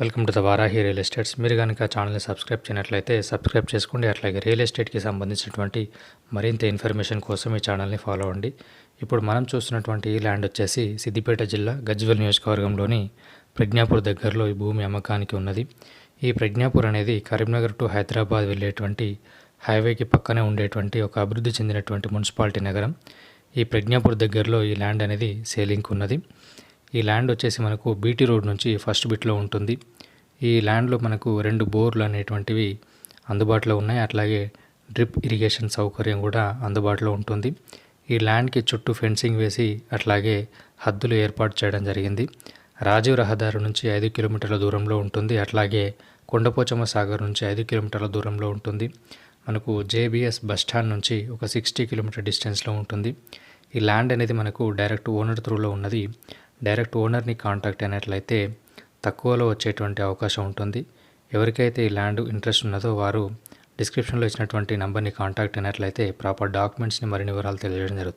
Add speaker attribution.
Speaker 1: Welcome to the Varahi real estates. మీరు కనుక ఛానల్ని సబ్స్క్రైబ్ చేయనట్లయితే సబ్స్క్రైబ్ చేసుకోండి అట్లాగే రియల్ ఎస్టేట్కి సంబంధించినటువంటి మరింత ఇన్ఫర్మేషన్ కోసం ఈ ఛానల్ని ఫాలో అవ్వండి. ఇప్పుడు మనం చూస్తున్నటువంటి ఈ ల్యాండ్ వచ్చేసి సిద్దిపేట జిల్లా గజ్వెల్ నియోజకవర్గంలోని ప్రజ్ఞాపూర్ దగ్గరలో ఈ భూమి అమ్మకానికి ఉన్నది. ఈ ప్రజ్ఞాపూర్ అనేది కరీంనగర్ టు హైదరాబాద్ వెళ్ళేటువంటి హైవేకి పక్కనే ఉండేటువంటి ఒక అభివృద్ధి చెందినటువంటి మున్సిపాలిటీ నగరం. ఈ ప్రజ్ఞాపూర్ దగ్గరలో ఈ ల్యాండ్ అనేది సేలింగ్కి ఉన్నది. ఈ ల్యాండ్ వచ్చేసి మనకు బీటీ రోడ్ నుంచి ఫస్ట్ బిట్లో ఉంటుంది. ఈ ల్యాండ్లో మనకు రెండు బోర్లు అనేటువంటివి అందుబాటులో ఉన్నాయి. అట్లాగే డ్రిప్ ఇరిగేషన్ సౌకర్యం కూడా అందుబాటులో ఉంటుంది. ఈ ల్యాండ్కి చుట్టూ ఫెన్సింగ్ వేసి అట్లాగే హద్దులు ఏర్పాటు చేయడం జరిగింది. రాజీవ్ రహదారి నుంచి ఐదు కిలోమీటర్ల దూరంలో ఉంటుంది. అట్లాగే కొండపోచమ్మ సాగర్ నుంచి ఐదు కిలోమీటర్ల దూరంలో ఉంటుంది. మనకు జేబీఎస్ బస్ స్టాండ్ నుంచి ఒక సిక్స్టీ కిలోమీటర్ డిస్టెన్స్లో ఉంటుంది. ఈ ల్యాండ్ అనేది మనకు డైరెక్ట్ ఓనర్ త్రూలో ఉన్నది. డైరెక్ట్ ఓనర్ని కాంటాక్ట్ అయినట్లయితే తక్కువలో వచ్చేటువంటి అవకాశం ఉంటుంది. ఎవరికైతే ఈ ల్యాండ్ ఇంట్రెస్ట్ ఉన్నదో వారు డిస్క్రిప్షన్లో ఇచ్చినటువంటి నెంబర్ని కాంటాక్ట్ అయినట్లయితే ప్రాపర్ డాక్యుమెంట్స్ని మరిన్ని వివరాలు తెలియజేయడం జరుగుతుంది.